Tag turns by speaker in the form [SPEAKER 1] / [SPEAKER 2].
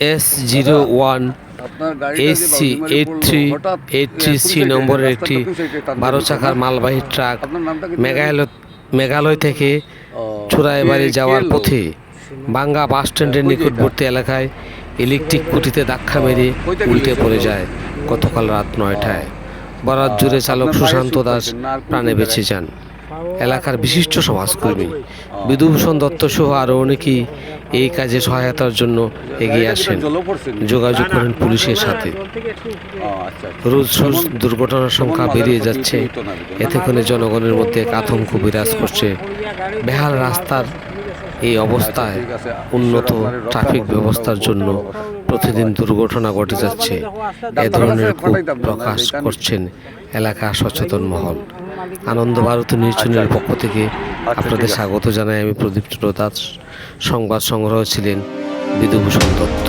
[SPEAKER 1] S zero one
[SPEAKER 2] যে
[SPEAKER 1] C eight three eight three C নম্বরের একটি বারো চাকার মালবাহী ট্রাক মেঘালয় মেঘালয় থেকে চুরাইবাড়ি যাওয়ার পথে বাঙ্গা বাস স্ট্যান্ডের নিকটবর্তী এলাকায় ইলেকট্রিক খুঁটিতে ধাক্কা মেরে উল্টে পড়ে যায় গতকাল রাত নয়টায়। বরাত জুড়ে চালক সুশান্ত দাস প্রাণে বেঁচে যান। এলাকার বিশিষ্ট সমাজকর্মী বিধুভূষণ দত্ত সহ আরও অনেকেই এই কাজে সহায়তার জন্য এগিয়ে আসেন? যোগাযোগ করেন পুলিশের সাথে। রোজ রোজ দুর্ঘটনার সংখ্যা বেরিয়ে যাচ্ছে। এতে করে জনগণের মধ্যে এক আতঙ্ক বিরাজ করছে বেহাল রাস্তার এই অবস্থায় উন্নত ট্রাফিক ব্যবস্থার জন্য প্রতিদিন দুর্ঘটনা ঘটে যাচ্ছে। এ ধরনের ক্ষোভ প্রকাশ করছেন এলাকা সচেতন মহল। আনন্দ ভারত নিউজ চ্যানেলের পক্ষ থেকে আপনাদের স্বাগত জানাই। আমি প্রদীপ দাস সংবাদ সংগ্রহ ছিলেন বিধুভূষণ দত্ত।